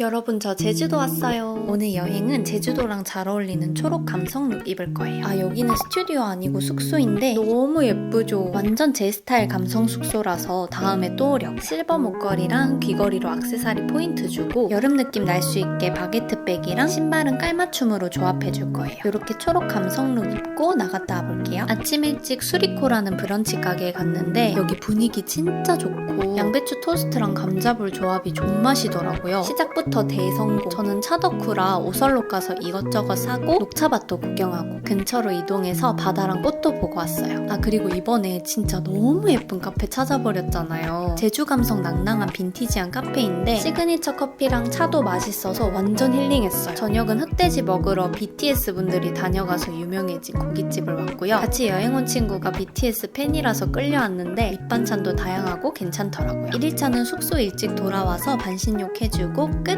여러분 저 제주도 왔어요. 오늘 여행은 제주도랑 잘 어울리는 초록 감성 룩 입을 거예요. 아 여기는 스튜디오 아니고 숙소인데 너무 예쁘죠? 완전 제 스타일 감성 숙소라서 다음에 또 오렴. 실버 목걸이랑 귀걸이로 악세사리 포인트 주고 여름 느낌 날 수 있게 바게트 백이랑 신발은 깔맞춤으로 조합해 줄 거예요. 이렇게 초록 감성 룩 입고 나갔다 와볼게요. 아침 일찍 수리코라는 브런치 가게에 갔는데 여기 분위기 진짜 좋고 양배추 토스트랑 감자볼 조합이 존맛이더라고요. 시작부터 대성공. 저는 차덕후라 오설로 가서 이것저것 사고 녹차밭도 구경하고 근처로 이동해서 바다랑 꽃도 보고 왔어요. 아 그리고 이번에 진짜 너무 예쁜 카페 찾아버렸잖아요. 제주 감성 낭낭한 빈티지한 카페인데 시그니처 커피랑 차도 맛있어서 완전 힐링했어요. 저녁은 흑돼지 먹으러 BTS 분들이 다녀가서 유명해진 고깃집을 왔고요. 같이 여행 온 친구가 BTS 팬이라서 끌려왔는데 밑반찬도 다양하고 괜찮더라고요. 1일차는 숙소 일찍 돌아와서 반신욕 해주고 끝